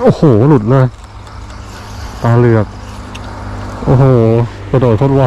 โอ้โห หลุดเลย ตาเหลือก โอ้โห กระโดดโคตรไว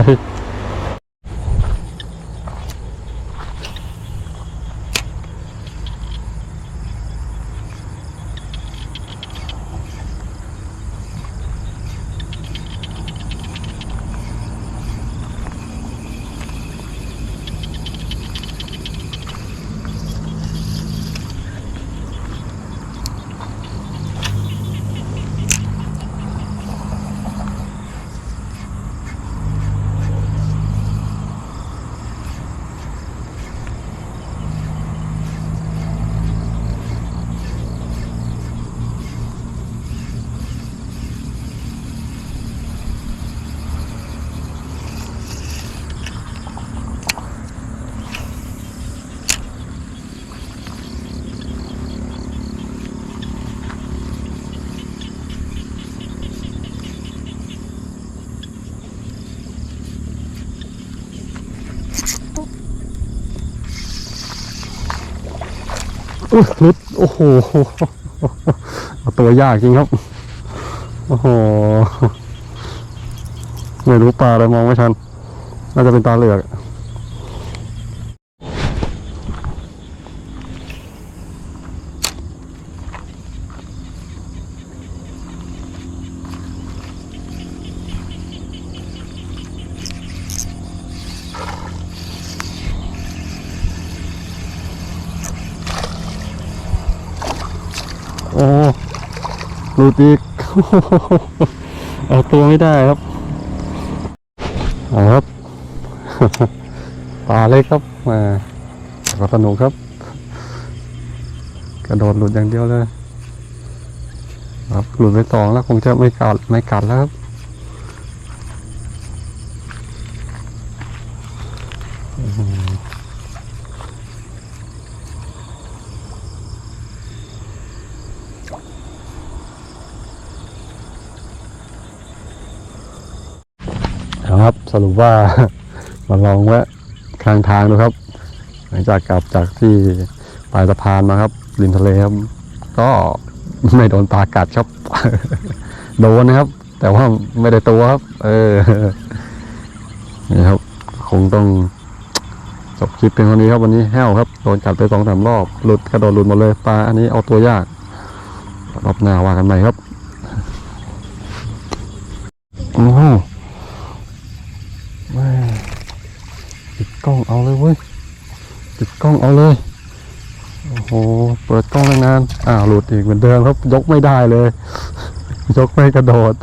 อุ้ยหลุด โอ้โหตัวยากจริงครับ โอ้โห ไม่รู้ปลาอะไรมองไม่ทัน น่าจะเป็นตาเหลือก อ้หลุดอีกเอาตัวไม่ได้ครับเอาครับปลาเล็กครับมาก็สนุกครับ กระโดดหลุดอย่างเดียวเลย ครับหลุดไปสองแล้วคงจะไม่กัดไม่กัดแล้วครับอื ครับ สรุปว่า มาลองแวะข้างทางดูครับ หลังจากกลับจากที่ปลายสะพานมาครับริมทะเลครับ ก็ไม่โดนปลากัดครับ โดนนะครับ แต่ว่าไม่ได้ตัวครับ เออนี่ครับ คงต้องจบคลิปเป็นคนนี้ครับวันนี้แห้วครับโดนกัดไปสองสามรอบหลุดกระโดดหลุดหมดเลยปลาอันนี้เอาตัวยากรอบหน้าว่ากันใหม่ครับ โอ้โหแม่ ปิดกล้องเอาเลยเว้ยปิดกล้องเอาเลยโอ้โหเปิดกล้องตั้งนานอ้าวหลุดอีกเหมือนเดิมครับ ยกไม่ได้เลย ยกไม่กระโดด